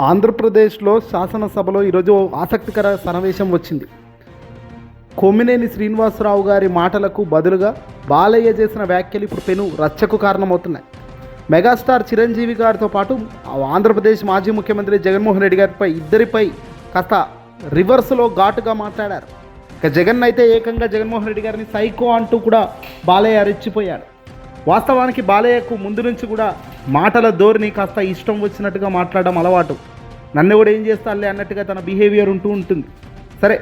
ఆంధ్రప్రదేశ్లో శాసనసభలో ఈరోజు ఆసక్తికర సన్నివేశం వచ్చింది. కొమ్మినేని శ్రీనివాసరావు గారి మాటలకు బదులుగా బాలయ్య చేసిన వ్యాఖ్యలు ఇప్పుడు పెను రచ్చకు కారణమవుతున్నాయి. మెగాస్టార్ చిరంజీవి గారితో పాటు ఆంధ్రప్రదేశ్ మాజీ ముఖ్యమంత్రి జగన్మోహన్ రెడ్డి గారిపై ఇద్దరిపై కాస్త రివర్స్లో ఘాటుగా మాట్లాడారు. ఇక జగన్ అయితే ఏకంగా జగన్మోహన్ రెడ్డి గారిని సైకో అంటూ కూడా బాలయ్య రెచ్చిపోయాడు వాస్తవానికి బాలయ్యకు ముందు నుంచి కూడా మాటల ధోరణి కాస్త ఇష్టం వచ్చినట్టుగా మాట్లాడడం అలవాటు. నన్ను కూడా ఏం చేస్తాలే అన్నట్టుగా తన బిహేవియర్ ఉంటూ ఉంటుంది. సరే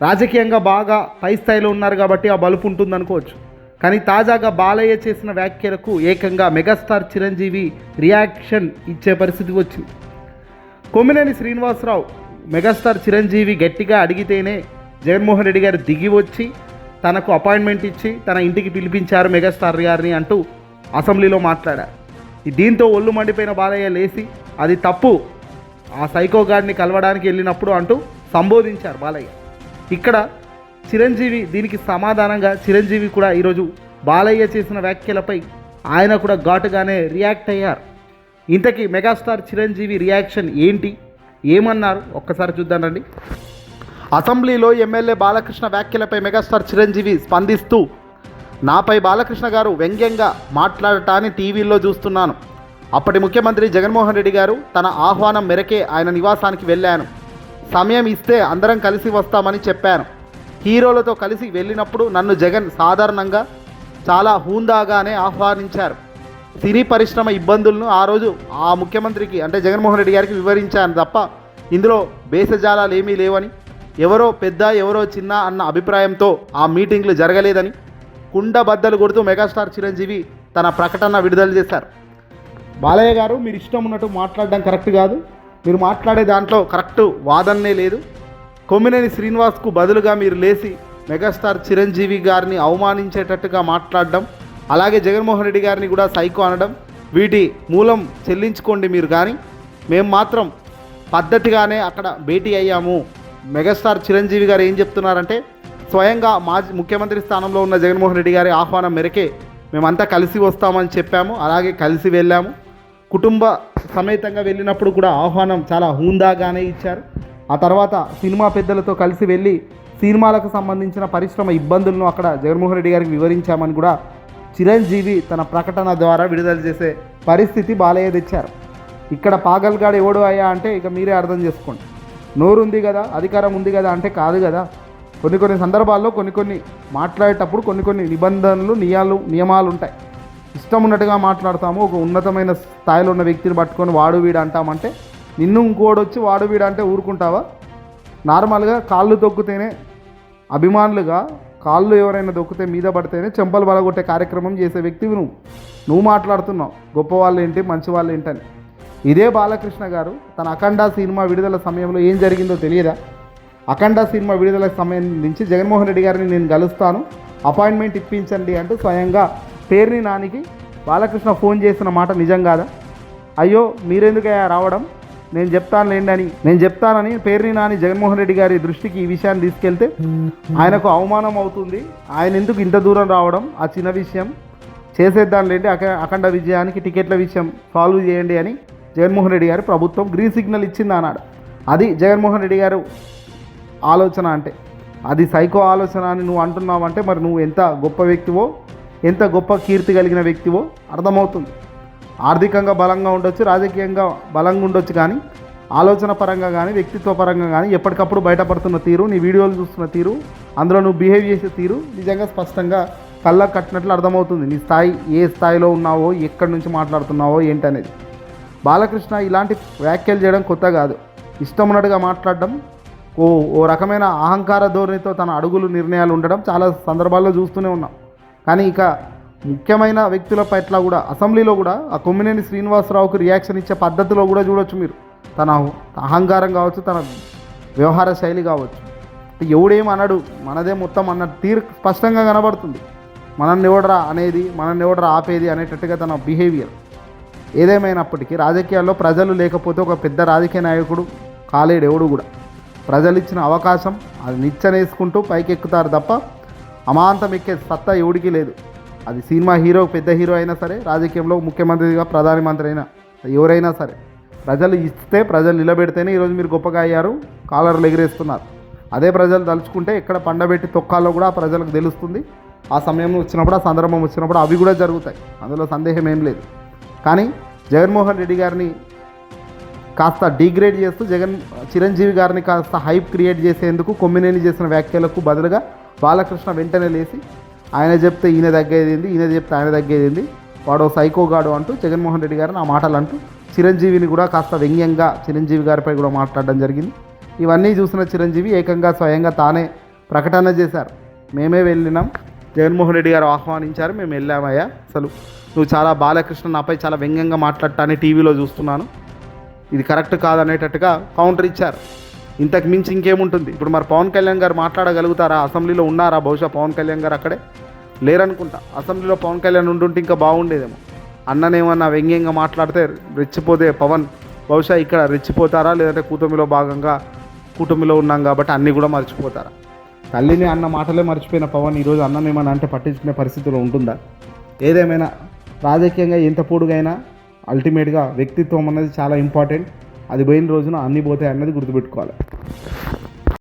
రాజకీయంగా బాగా పై స్థాయిలో ఉన్నారు కాబట్టి ఆ బలుపు ఉంటుంది అనుకోవచ్చు కానీ తాజాగా బాలయ్య చేసిన వ్యాఖ్యలకు ఏకంగా మెగాస్టార్ చిరంజీవి రియాక్షన్ ఇచ్చే పరిస్థితి వచ్చింది. కొమ్మినేని శ్రీనివాసరావు మెగాస్టార్ చిరంజీవి గట్టిగా అడిగితేనే జగన్మోహన్ రెడ్డి గారు దిగి వచ్చి తనకు అపాయింట్మెంట్ ఇచ్చి తన ఇంటికి పిలిపించారు మెగాస్టార్ గారిని అంటూ అసెంబ్లీలో మాట్లాడారు. దీంతో ఒళ్ళు మండిపోయిన బాలయ్య లేచి అది తప్పు. ఆ సైకో గార్డ్ని కలవడానికి వెళ్ళినప్పుడు అంటూ సంబోధించారు బాలయ్య. ఇక్కడ చిరంజీవి దీనికి సమాధానంగా చిరంజీవి కూడా ఈరోజు బాలయ్య చేసిన వ్యాఖ్యలపై ఆయన కూడా ఘాటుగానే రియాక్ట్ అయ్యారు. ఇంతకీ మెగాస్టార్ చిరంజీవి రియాక్షన్ ఏంటి? ఏమన్నారు? ఒక్కసారి చూద్దానండి అసెంబ్లీలో ఎమ్మెల్యే బాలకృష్ణ వ్యాఖ్యలపై మెగాస్టార్ చిరంజీవి స్పందిస్తూ నాపై బాలకృష్ణ గారు వ్యంగ్యంగా మాట్లాడటాన్ని టీవీలో చూస్తున్నాను. అప్పటి ముఖ్యమంత్రి జగన్మోహన్ రెడ్డి గారు తన ఆహ్వానం మేరకే ఆయన నివాసానికి వెళ్ళాను. సమయం ఇస్తే అందరం కలిసి వస్తామని చెప్పాను. హీరోలతో కలిసి వెళ్ళినప్పుడు నన్ను జగన్ సాధారణంగా చాలా హూందాగానే ఆహ్వానించారు. సినీ పరిశ్రమ ఇబ్బందులను ఆ రోజు ఆ ముఖ్యమంత్రికి అంటే జగన్మోహన్ రెడ్డి గారికి వివరించాను తప్ప ఇందులో బేసజాలాలు ఏమీ లేవని ఎవరో పెద్ద ఎవరో చిన్న అన్న అభిప్రాయంతో ఆ మీటింగ్లు జరగలేదని కుండ బద్దలు కొడుతూ మెగాస్టార్ చిరంజీవి తన ప్రకటన విడుదల చేశారు. బాలయ్య గారు మీరు ఇష్టం ఉన్నట్టు మాట్లాడడం కరెక్ట్ కాదు. మీరు మాట్లాడే దాంట్లో కరెక్ట్ వాదన్నే లేదు. కొమ్మినేని శ్రీనివాస్కు బదులుగా మీరు లేచి మెగాస్టార్ చిరంజీవి గారిని అవమానించేటట్టుగా మాట్లాడడం అలాగే జగన్మోహన్ రెడ్డి గారిని కూడా సైకో అనడం వీటి మూలం చెల్లించుకోండి మీరు కానీ. మేము మాత్రం పద్ధతిగానే అక్కడ భేటీ అయ్యాము. మెగాస్టార్ చిరంజీవి గారు ఏం చెప్తున్నారంటే స్వయంగా మాజీ ముఖ్యమంత్రి స్థానంలో ఉన్న జగన్మోహన్ రెడ్డి గారి ఆహ్వానం మేరకే మేమంతా కలిసి వస్తామని చెప్పాము అలాగే కలిసి వెళ్ళాము. కుటుంబ సమేతంగా వెళ్ళినప్పుడు కూడా ఆహ్వానం చాలా హూందాగానే ఇచ్చారు. ఆ తర్వాత సినిమా పెద్దలతో కలిసి వెళ్ళి సినిమాలకు సంబంధించిన పరిశ్రమ ఇబ్బందులను అక్కడ జగన్మోహన్ రెడ్డి గారికి వివరించామని కూడా చిరంజీవి తన ప్రకటన ద్వారా విడుదల చేసే పరిస్థితి బాలయ్య తెచ్చారు. ఇక్కడ పాగల్గాడు ఎవడు అయ్యా అంటే ఇక మీరే అర్థం చేసుకోండి. నోరు ఉంది కదా అధికారం ఉంది కదా అంటే కాదు కదా. కొన్ని కొన్ని సందర్భాల్లో కొన్ని కొన్ని మాట్లాడేటప్పుడు కొన్ని కొన్ని నిబంధనలు నియాలు నియమాలు ఉంటాయి ఇష్టం ఉన్నట్టుగా మాట్లాడతాము ఒక ఉన్నతమైన స్థాయిలో ఉన్న వ్యక్తిని పట్టుకొని వాడు వీడు అంటామంటే నిన్ను ఇంకోడు వచ్చి వాడు వీడు అంటే ఊరుకుంటావా? నార్మల్గా కాళ్ళు తొక్కితేనే అభిమానులుగా కాళ్ళు ఎవరైనా దొక్కితే మీద పడితేనే చెంపలు బలగొట్టే కార్యక్రమం చేసే వ్యక్తివి నువ్వు. నువ్వు మాట్లాడుతున్నావు గొప్ప వాళ్ళు ఏంటి మంచి వాళ్ళు ఏంటని ఇదే బాలకృష్ణ గారు తన అఖండ సినిమా విడుదల సమయంలో ఏం జరిగిందో తెలియదా? అఖండ సినిమా విడుదల సమయం నుంచి జగన్మోహన్ రెడ్డి గారిని నేను కలుస్తాను. అపాయింట్మెంట్ ఇప్పించండి అంటూ స్వయంగా పేరుని నానికి బాలకృష్ణ ఫోన్ చేసిన మాట నిజం కాదా? అయ్యో మీరెందుకయ్యా రావడం? నేను చెప్తాను లేండి అని. నేను చెప్తానని పేరుని నాని జగన్మోహన్ రెడ్డి గారి దృష్టికి ఈ విషయాన్ని తీసుకెళ్తే ఆయనకు అవమానం అవుతుంది. ఆయన ఎందుకు ఇంత దూరం రావడం? ఆ చిన్న విషయం. చేసేద్దాం లేండి. అఖ అఖండ విజయానికి టికెట్ల విషయం సాల్వ్ చేయండి అని జగన్మోహన్ రెడ్డి గారు ప్రభుత్వం గ్రీన్ సిగ్నల్ ఇచ్చింది అన్నాడు. అది జగన్మోహన్ రెడ్డి గారు ఆలోచన అంటే. అది సైకో ఆలోచన అని నువ్వు అంటున్నావంటే మరి నువ్వు ఎంత గొప్ప వ్యక్తివో ఎంత గొప్ప కీర్తి కలిగిన వ్యక్తివో అర్థమవుతుంది. ఆర్థికంగా బలంగా ఉండొచ్చు రాజకీయంగా బలంగా ఉండొచ్చు కానీ ఆలోచన పరంగా కానీ వ్యక్తిత్వ పరంగా కానీ ఎప్పటికప్పుడు బయటపడుతున్న తీరు నీ వీడియోలు చూస్తున్న తీరు అందులో నువ్వు బిహేవ్ చేసే తీరు నిజంగా స్పష్టంగా కళ్ళకు కట్టినట్లు అర్థమవుతుంది. నీ స్థాయి ఏ స్థాయిలో ఉన్నావో ఎక్కడి నుంచి మాట్లాడుతున్నావో ఏంటనేది. బాలకృష్ణ ఇలాంటి వ్యాఖ్యలు చేయడం కొత్త కాదు. ఇష్టం ఉన్నట్టుగా మాట్లాడడం ఓ ఓ రకమైన అహంకార ధోరణితో తన అడుగులు నిర్ణయాలు ఉండడం చాలా సందర్భాల్లో చూస్తూనే ఉన్నాం. కానీ ఇక ముఖ్యమైన వ్యక్తుల పట్ల కూడా అసెంబ్లీలో కూడా ఆ కొమ్మినేని శ్రీనివాసరావుకు రియాక్షన్ ఇచ్చే పద్ధతిలో కూడా చూడొచ్చు మీరు. తన అహంకారం కావచ్చు తన వ్యవహార శైలి కావచ్చు. ఎవడేం అనడు మనదే మొత్తం అన్న తీరు స్పష్టంగా కనబడుతుంది. మనల్ని ఎవడరా అనేది మనల్ని ఎవడరా ఆపేది అనేటట్టుగా తన బిహేవియర్ ఏదేమైనప్పటికీ రాజకీయాల్లో ప్రజలు లేకపోతే ఒక పెద్ద రాజకీయ నాయకుడు కాలేడు ఎవడు కూడా. ప్రజలు ఇచ్చిన అవకాశం అది నిచ్చనేసుకుంటూ పైకెక్కుతారు తప్ప అమాంతం ఎక్కే సత్తా ఎవడికి లేదు. అది సినిమా హీరో పెద్ద హీరో అయినా సరే రాజకీయంలో ముఖ్యమంత్రిగా ప్రధానమంత్రి అయినా ఎవరైనా సరే. ప్రజలు ఇస్తే ప్రజలు నిలబెడితేనే ఈరోజు మీరు గొప్పగా అయ్యారు కాలర్లు ఎగిరేస్తున్నారు అదే ప్రజలు తలుచుకుంటే ఎక్కడ పండబెట్టి తొక్కాలో కూడా ఆ ప్రజలకు తెలుస్తుంది. ఆ సమయం వచ్చినప్పుడు ఆ సందర్భం వచ్చినప్పుడు అవి కూడా జరుగుతాయి. అందులో సందేహం ఏం లేదు. కానీ జగన్మోహన్ రెడ్డి గారిని కాస్త డిగ్రేడ్ చేస్తూ జగన్ చిరంజీవి గారిని కాస్త హైప్ క్రియేట్ చేసేందుకు కొమ్మినేని చేసిన వ్యాఖ్యలకు బదులుగా బాలకృష్ణ వెంటనే లేచి ఆయన చెప్తే ఈయన తగ్గేదింది ఈయన చెప్తే ఆయన తగ్గేదింది వాడో వాడు సైకోగాడు అంటూ జగన్మోహన్ రెడ్డి గారిని ఆ మాటలు అంటూ చిరంజీవిని కూడా కాస్త వ్యంగ్యంగా చిరంజీవి గారిపై కూడా మాట్లాడడం జరిగింది. ఇవన్నీ చూసిన చిరంజీవి ఏకంగా స్వయంగా తానే ప్రకటన చేశారు. మేమే వెళ్ళినాం. జగన్మోహన్ రెడ్డి గారు ఆహ్వానించారు. మేము వెళ్ళామయ్యా. అసలు నువ్వు చాలా బాలకృష్ణ నాపై చాలా వ్యంగ్యంగా మాట్లాడటాన్ని టీవీలో చూస్తున్నాను. ఇది కరెక్ట్ కాదనేటట్టుగా కౌంటర్ ఇచ్చారు. ఇంతకు మించి ఇంకేముంటుంది? ఇప్పుడు మరి పవన్ కళ్యాణ్ గారు మాట్లాడగలుగుతారా? అసెంబ్లీలో ఉన్నారా? బహుశా పవన్ కళ్యాణ్ గారు అక్కడే లేరనుకుంటా. అసెంబ్లీలో పవన్ కళ్యాణ్ ఉండుంటే ఇంకా బాగుండేదేమో. అన్ననేమన్నా వ్యంగ్యంగా మాట్లాడితే రెచ్చిపోతే పవన్ బహుశా ఇక్కడ రెచ్చిపోతారా? లేదంటే కూటమిలో భాగంగా కూటమిలో ఉన్నాం కాబట్టి అన్నీ కూడా మర్చిపోతారా? తల్లిని అన్న మాటలే మర్చిపోయిన పవన్ ఈరోజు అన్ననేమన్నా అంటే పట్టించుకునే పరిస్థితిలో ఉంటుందా? ఏదేమైనా రాజకీయంగా ఎంత పొడుగైనా అల్టిమేట్గా వ్యక్తిత్వం అన్నది చాలా ఇంపార్టెంట్ అది పోయిన రోజున అన్నీ పోతాయి అన్నది గుర్తుపెట్టుకోవాలి.